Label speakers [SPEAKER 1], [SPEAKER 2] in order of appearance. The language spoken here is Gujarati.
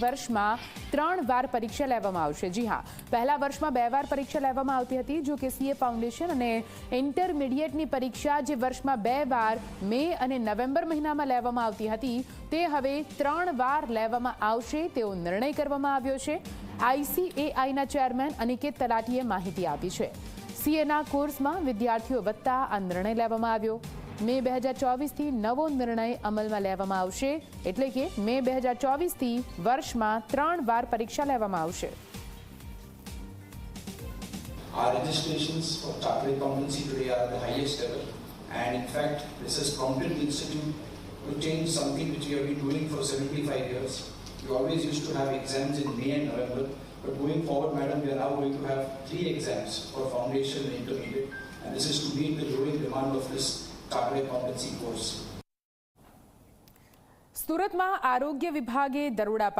[SPEAKER 1] વર્ષમાં ત્રણ વાર પરીક્ષા લેવામાં આવશે. જી હા, પહેલા વર્ષમાં બે વાર પરીક્ષા લેવામાં આવતી હતી, જો કે સીએ ફાઉન્ડેશન અને ઇન્ટરમીડિયેટની પરીક્ષા જે વર્ષમાં બે વાર, મે અને નવેમ્બર મહિનામાં લેવામાં આવતી હતી, તે હવે ત્રણ વાર લેવામાં આવશે તેવો નિર્ણય કરવામાં આવ્યો છે. આઈસીએઆઈના ચેરમેન અનિકેત તલાટીએ માહિતી આપી છે. સીએના કોર્સમાં વિદ્યાર્થીઓ વધતા આ નિર્ણય લેવામાં આવ્યો. મે બે હજાર ચોવીસથી નવો નિર્ણય અમલમાં લેવામાં આવશે એટલે કે મે બે હજાર ચોવીસથી વર્ષમાં ત્રણ વાર પરીક્ષા લેવામાં આવશે
[SPEAKER 2] Our registrations for chartered accountancy today are the highest ever. And in fact, this has prompted the Institute to change something which we have been doing for 75 years. We always used to have exams in May and November. But going forward, madam, we are now going to have three exams for foundation and intermediate. And this is to meet the growing demand of this chartered accountancy course.
[SPEAKER 1] સુરતમાં આરોગ્ય વિભાગે દરોડા